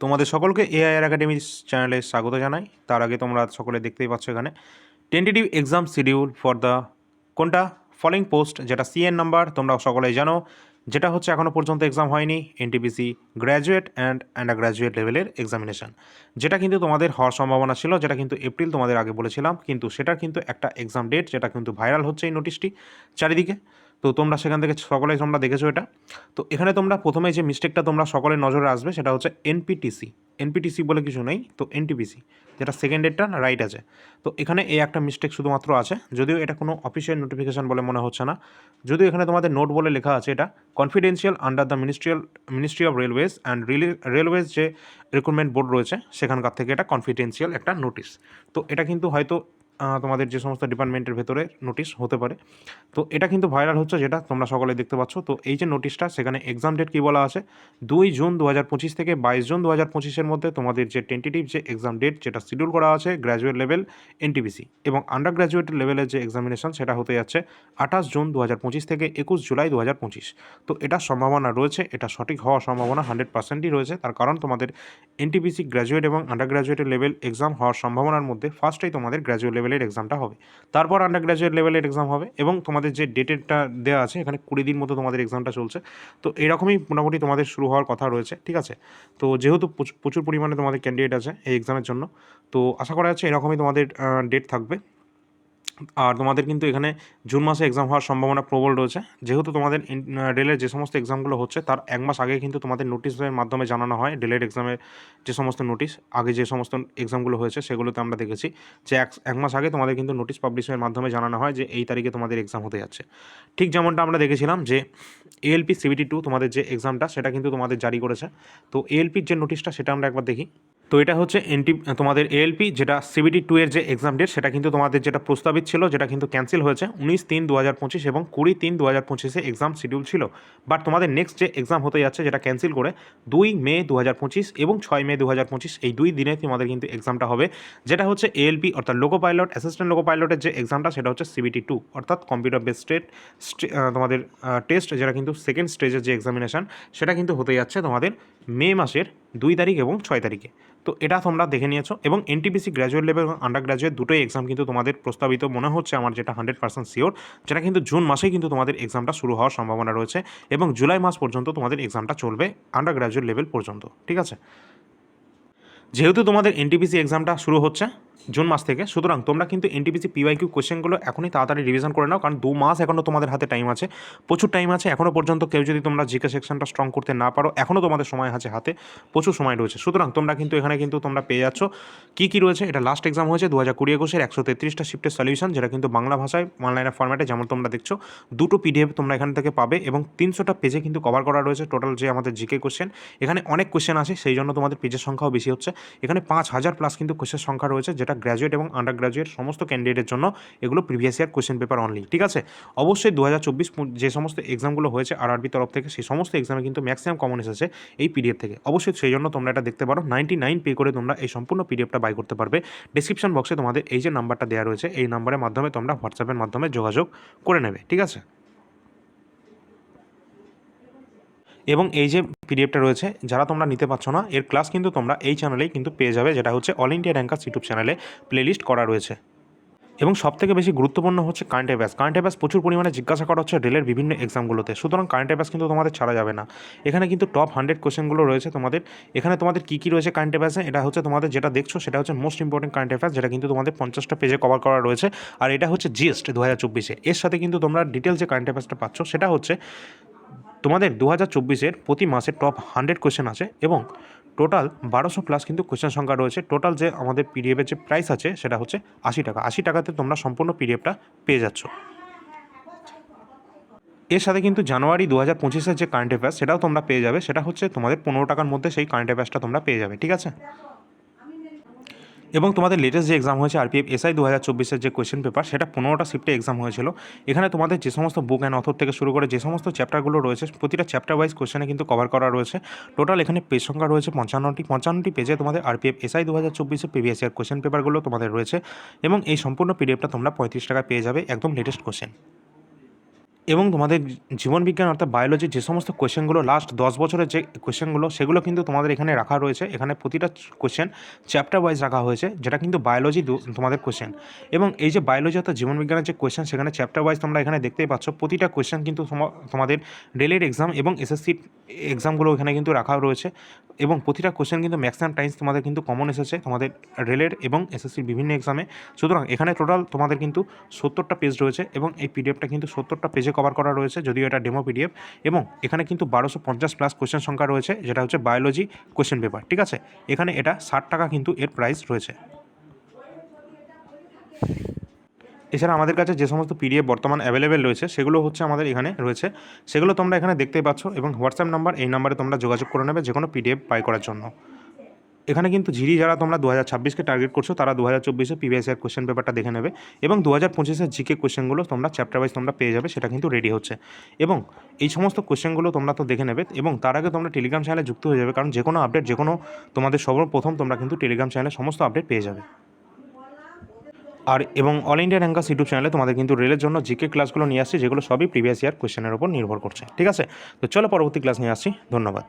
তোমাদের সকলকে AIR academy চ্যানেলে স্বাগত জানাই। তার আগে তোমরা সকলে দেখতেই পাচ্ছ এখানে। Tentative exam schedule for the কোনটা? ফলোইং পোস্ট যেটা সিএন নাম্বার তোমরা সকলে জানো। যেটা হচ্ছে এখনও পর্যন্ত এক্সাম হয়নি। NTPC graduate and under graduate লেভেলের এক্সামিনেশন যেটা কিন্তু তোমাদের হওয়ার সম্ভাবনা ছিল, যেটা কিন্তু এপ্রিল তোমাদের আগে বলেছিলাম। কিন্তু সেটার কিন্তু একটা এক্সাম ডেট যেটা কিন্তু ভাইরাল হচ্ছে এই নোটিশটি চারিদিকে। তো তোমরা সেখান থেকে সকলেই তোমরা দেখেছ এটা। তো এখানে তোমরা প্রথমে যে মিস্টেকটা তোমরা সকলের নজরে আসবে সেটা হচ্ছে এনপিটিসি এনপিটিসি বলে কিছু নেই, তো এনটিপিসি যেটা সেকেন্ড ডেটটা রাইট আছে। তো এখানে এই একটা মিস্টেক শুধুমাত্র আছে, যদিও এটা কোনো অফিসিয়াল নোটিফিকেশন বলে মনে হচ্ছে না। যদিও এখানে তোমাদের নোট বলে লেখা আছে এটা confidential under the ministerial ministry of railways and railways যে রিক্রুটমেন্ট বোর্ড রয়েছে, সেখানকার থেকে এটা কনফিডেন্সিয়াল একটা নোটিশ তো এটা কিন্তু হয়তো তোমাদের যে সমস্ত ডিপার্টমেন্টের ভেতরে নোটিশ হতে পারে। তো এটা কিন্তু ভাইরাল হচ্ছে যেটা তোমরা সকলে দেখতে পাচ্ছ। তো এই যে নোটিশটা সেখানে এক্সাম ডেট কী বলা আছে? দুই জুন দু হাজার পঁচিশ থেকে বাইশ জুন দু হাজার পঁচিশের মধ্যে তোমাদের যে টেন্টেটিভ যে এক্সাম ডেট যেটা শিডিউল করা আছে গ্র্যাজুয়েট লেভেল এনটিপিসি এবং আন্ডার গ্র্যাজুয়েট লেভেলের যে এক্সামিনেশন সেটা হতে যাচ্ছে আঠাশ জুন দু হাজার পঁচিশ থেকে একুশ জুলাই দু হাজার পঁচিশ। তো এটার সম্ভাবনা রয়েছে, এটা সঠিক হওয়ার সম্ভাবনা হান্ড্রেড পার্সেন্টই রয়েছে। তার কারণ তোমাদের এনটিপিসি গ্র্যাজুয়েট এবং আন্ডার গ্র্যাজুয়েটের লেভেল এক্সাম হওয়ার সম্ভাবনার মধ্যে ফার্স্টেই তোমাদের গ্র্যাজুয়েট লেভেলের এক্সামটা হবে। তারপর আন্ডার গ্র্যাজুয়েট লেভেলের এক্সাম হবে এবং তোমাদের যে ডেটেরটা দেওয়া আছে, এখানে কুড়ি দিন মতো তোমাদের এক্সামটা চলছে। তো এরকমই মোটামুটি তোমাদের শুরু হওয়ার কথা রয়েছে, ঠিক আছে? তো যেহেতু প্রচুর- প্রচুর পরিমাণে তোমাদের ক্যান্ডিডেট আছে এই এক্সামের জন্য, তো আশা করা যাচ্ছে এরকমই তোমাদের ডেট থাকবে। আর তোমাদের কিন্তু এখানে জুন মাসে এক্সাম হওয়ার সম্ভাবনা প্রবল রয়েছে। যেহেতু তোমাদের রেলের যে সমস্ত এক্সামগুলো হচ্ছে, তার এক মাস আগে কিন্তু তোমাদের নোটিশের মাধ্যমে জানানো হয় রেলের এক্সামের যে সমস্ত নোটিশ আগে যে সমস্ত এক্সামগুলো হয়েছে সেগুলোতে আমরা দেখেছি যে এক এক মাস আগে তোমাদের কিন্তু নোটিশ পাবলিশের মাধ্যমে জানানো হয় যে এই তারিখে তোমাদের এক্সাম হতে যাচ্ছে। ঠিক যেমনটা আমরা দেখেছিলাম যে এএলপি সিবিটি টু তোমাদের যে এক্সামটা সেটা কিন্তু তোমাদের জারি করেছে। তো এএলপির যে নোটিশটা সেটা আমরা একবার দেখি। তো এটা হচ্ছে এনটি তোমাদের এএলপি যেটা সিবিটি টু এর যে এক্সাম ডেট সেটা কিন্তু তোমাদের যেটা প্রস্তাবিত ছিল, যেটা কিন্তু ক্যান্সেল হয়েছে উনিশ তিন দু হাজার পঁচিশ এবং কুড়ি তিন দু হাজার পঁচিশে এক্সাম শিডিউল ছিল। বাট তোমাদের নেক্সট যে এক্সাম হতে যাচ্ছে, যেটা ক্যান্সেল করে দুই মে দু হাজার পঁচিশ এবং ছয় মে দু হাজার পঁচিশ, এই দুই দিনে তোমাদের কিন্তু এক্সামটা হবে। যেটা হচ্ছে এএলপি অর্থাৎ লোকো পাইলট অ্যাসিস্ট্যান্ট লোকো পাইলটের যে এক্সামটা সেটা হচ্ছে সিবিটি টু অর্থাৎ কম্পিউটার বেস স্টেট তোমাদের টেস্ট যেটা কিন্তু সেকেন্ড স্টেজের যে এক্সামিনেশন সেটা কিন্তু হতে যাচ্ছে তোমাদের মে মাসের দুই তারিখ এবং ছয় তারিখে। তো এটা তোমরা দেখে নিয়েছো এবং এনটিপিসি গ্র্যাজুয়েট লেভেল এবং আন্ডার গ্র্যাজুয়েট দুটোই এক্সাম কিন্তু তোমাদের প্রস্তাবিত মনে হচ্ছে আমার যেটা হান্ড্রেড পার্সেন্ট শিওর যেটা কিন্তু জুন মাসেই কিন্তু তোমাদের এক্সামটা শুরু হওয়ার সম্ভাবনা রয়েছে এবং জুলাই মাস পর্যন্ত তোমাদের এক্সামটা চলবে আন্ডার গ্র্যাজুয়েট লেভেল পর্যন্ত, ঠিক আছে? যেহেতু তোমাদের এনটিপিসি এক্সামটা শুরু হচ্ছে জুন মাস থেকে। সুতরাং তোমরা কিন্তু এনটিপিসি পিওয়াইকিউ কোশ্চেনগুলো এখনই তাড়াতাড়ি রিভিশন করে নাও, কারণ দু মাস এখনও তোমাদের হাতে টাইম আছে। প্রচুর টাইম আছে এখনও পর্যন্ত কেউ যদি তোমরা জিকে সেকশনটা স্ট্রং করতে না পারো এখনও তোমাদের সময় আছে হাতে, প্রচুর সময় রয়েছে। সুতরাং তোমরা কিন্তু এখানে কিন্তু তোমরা পেয়ে যাচ্ছ। কী কী রয়েছে? এটা লাস্ট এক্সাম হয়েছে দু হাজার কুড়ি একুশের একশো তেত্রিশটা শিফটের সলিউশন যেটা কিন্তু বাংলা ভাষায় অনলাইনের ফর্ম্যাটে যেমন তোমরা দেখছ, দুটো পিডিএফ তোমরা এখান থেকে পাবে এবং তিনশোটা পেজে কিন্তু কভার করা রয়েছে টোটাল যে আমাদের জিকে কোশ্চেন এখানে অনেক কোশ্চেন আছে সেই জন্য তোমাদের পেজের সংখ্যাও বেশি হচ্ছে। এখানে পাঁচ হাজার প্লাস কিন্তু কোশ্চেন সংখ্যা রয়েছে, যেটা গ্র্যাজুয়েট এবং আন্ডার গ্র্যাজুয়েট সমস্ত ক্যান্ডিডেটের জন্য এগুলো previous year question paper only ঠিক আছে? অবশ্যই দু হাজার চব্বিশ যে সমস্ত এক্সামগুলো হয়েছে আর আরবি তরফ থেকে, সেই সমস্ত এক্সামে কিন্তু ম্যাক্সিমাম কমন এসেছে এই পিডিএফ থেকে। অবশ্যই সেই জন্য তোমরা এটা দেখতে পারো নাইনটি নাইন পে করে তোমরা এই সম্পূর্ণ পিডিএফটা বাই করতে পারবে। ডিসক্রিপশন বক্সে তোমাদের এই যে নাম্বারটা দেওয়া রয়েছে, এই নাম্বারের মাধ্যমে তোমরা হোয়াটসঅ্যাপের মাধ্যমে যোগাযোগ করে নেবে, ঠিক আছে? এবং এই যে পিডিএফটা রয়েছে, যারা তোমরা নিতে পারছ না, এর ক্লাস কিন্তু তোমরা এই চ্যানেলেই কিন্তু পেয়ে যাবে, যেটা হচ্ছে অল ইন্ডিয়া র্যাঙ্কার্স ইউটিউব চ্যানেলে প্লেলিস্ট করা রয়েছে। এবং সবথেকে বেশি গুরুত্বপূর্ণ হচ্ছে কারেন্ট অ্যাফেয়ার্স কারেন্ট অ্যাফেয়ার্স প্রচুর পরিমাণে জিজ্ঞাসা করা হচ্ছে রেলের বিভিন্ন এক্সামগুলোতে সুতরাং কারেন্ট অ্যাফেয়ার্স কিন্তু তোমাদের ছাড়া যাবে না। এখানে কিন্তু টপ হান্ড্রেড কোশ্চেনগুলো রয়েছে তোমাদের। এখানে তোমাদের কী কী রয়েছে কারেন্ট অ্যাফেয়ার্সে এটা হচ্ছে তোমাদের যেটা দেখছ, সেটা হচ্ছে মোস্ট ইম্পর্টেন্ট কারেন্ট অ্যাফেয়ার্স যেটা কিন্তু তোমাদের পঞ্চাশটা পেজে কভার করা রয়েছে। আর এটা হচ্ছে জিএসট দু হাজার চব্বিশে। এর সাথে কিন্তু তোমরা ডিটেলস যে কারেন্ট অ্যাফেয়ার্সটা পাচ্ছ, সেটা হচ্ছে তোমাদের দু হাজার চব্বিশের প্রতি মাসে টপ হান্ড্রেড কোশ্চেন আছে এবং টোটাল বারোশো প্লাস কিন্তু কোশ্চেন সংখ্যা রয়েছে। টোটাল যে আমাদের পিডিএফের যে প্রাইস আছে, সেটা হচ্ছে আশি টাকা। আশি টাকাতে তোমরা সম্পূর্ণ পিডিএফটা পেয়ে যাচ্ছ। এর সাথে কিন্তু জানুয়ারি দু হাজার পঁচিশের যে কারেন্ট অ্যাফেয়ার্স সেটাও তোমরা পেয়ে যাবে। সেটা হচ্ছে তোমাদের পনেরো টাকার মধ্যে সেই কারেন্ট অ্যাফেয়ার্সটা তোমরা পেয়ে যাবে। ঠিক আছে? এবং তোমাদের লেটেস্ট যে এক্সাম হয়েছে আরপিএফ এসআই দু হাজার চব্বিশের যে কোয়েশ্চেন পেপার সেটা পনেরোটা শিফটে এক্সাম হয়েছিল। এখানে তোমাদের যে সমস্ত বুক অ্যান্ড অথর থেকে শুরু করে যে সমস্ত চ্যাপ্টারগুলো রয়েছে, প্রতিটা চ্যাপ্টার ওয়াইজ কোয়েশ্চেনে কিন্তু কভার করা রয়েছে। টোটাল এখানে পেজ সংখ্যা রয়েছে পঞ্চান্নটি পঞ্চান্নটি পেজে তোমাদের আরপিএফ এসআই দু হাজার চব্বিশের প্রিভিয়াস ইয়ার কোয়েশ্চেন পেপারগুলো তোমাদের রয়েছে। এবং এই সম্পূর্ণ পিডিএফটা তোমরা পঁয়ত্রিশ টাকা পেয়ে যাবে একদম লেটেস্ট কোয়েশ্চেন এবং তোমাদের জীবনবিজ্ঞান অর্থাৎ বায়োলজি যে সমস্ত কোয়েশ্চেনগুলো লাস্ট দশ বছরের যে কোয়েশ্চেনগুলো সেগুলো কিন্তু তোমাদের এখানে রাখা রয়েছে। এখানে প্রতিটা কোয়েশ্চেন চ্যাপ্টার ওয়াইজ রাখা হয়েছে, যেটা কিন্তু বায়োলজি তোমাদের কোয়েশ্চেন এবং এই যে বায়োলজি অর্থাৎ জীবনবিজ্ঞানের যে কোয়েশ্চেন সেখানে চ্যাপ্টার ওয়াইজ তোমরা এখানে দেখতেই পাচ্ছ, প্রতিটা কোয়েশ্চেন কিন্তু তোমা- তোমাদের রেলের এক্সাম এবং এসএসসি এক্সামগুলো এখানে কিন্তু রাখা রয়েছে। এবং প্রতিটা কোয়েশ্চেন কিন্তু ম্যাক্সিমাম টাইমস তোমাদের কিন্তু কমন এসেছে, তোমাদের রেলের এবং এসএসসির বিভিন্ন এক্সামে সুতরাং এখানে টোটাল তোমাদের কিন্তু সত্তরটা পেজ রয়েছে এবং এই পিডিএফটা কিন্তু সত্তরটা পেজে কভার করা রয়েছে, যদিও এটা ডেমো পিডিএফ এবং এখানে কিন্তু বারোশো পঞ্চাশ প্লাস কোয়েশ্চেন সংখ্যা রয়েছে, যেটা হচ্ছে বায়োলজি কোয়েশ্চেন পেপার ঠিক আছে? এখানে এটা ষাট টাকা কিন্তু এর প্রাইস রয়েছে। এছাড়া আমাদের কাছে যে সমস্ত পিডিএফ বর্তমান অ্যাভেলেবেল রয়েছে, সেগুলো হচ্ছে আমাদের এখানে রয়েছে। সেগুলো তোমরা এখানে দেখতেই পাচ্ছ এবং হোয়াটসঅ্যাপ নাম্বার এই নাম্বারে তোমরা যোগাযোগ করে নেবে যে কোনো পিডিএফ বাই করার জন্য। এখানে কিন্তু জিডি যারা তোমরা দু হাজার ছাব্বিশকে টার্গেট করছ, তারা দু হাজার চব্বিশে পিভিএসআর কোশ্চেন পেপারটা দেখে নেবে এবং দু হাজার পঁচিশের জিকে কোশ্চেনগুলো তোমরা চ্যাপ্টার ওয়াইজ তোমরা পেয়ে যাবে, সেটা কিন্তু রেডি হচ্ছে। এবং এই সমস্ত কোশ্চেনগুলো তোমরা তো দেখে নেবে এবং তার আগে তোমরা টেলিগ্রাম চ্যানেলে যুক্ত হয়ে যাবে, কারণ যে কোনো আপডেট যে কোনো তোমাদের সর্বপ্রথম তোমরা কিন্তু টেলিগ্রাম চ্যানেলে সমস্ত আপডেট পেয়ে যাবে। আর এবং অল ইন্ডিয়া র্যাঙ্কাস ইউটিউব চ্যানেলে তোমাদের কিন্তু রেলের জন্য জিকে ক্লাসগুলো নিয়ে আসছি, যেগুলো সবই প্রিভিয়াস ইয়ার কোশ্চেনের উপর নির্ভর করছে। ঠিক আছে? তো চলো পরবর্তী ক্লাস নিয়ে আসছি। ধন্যবাদ।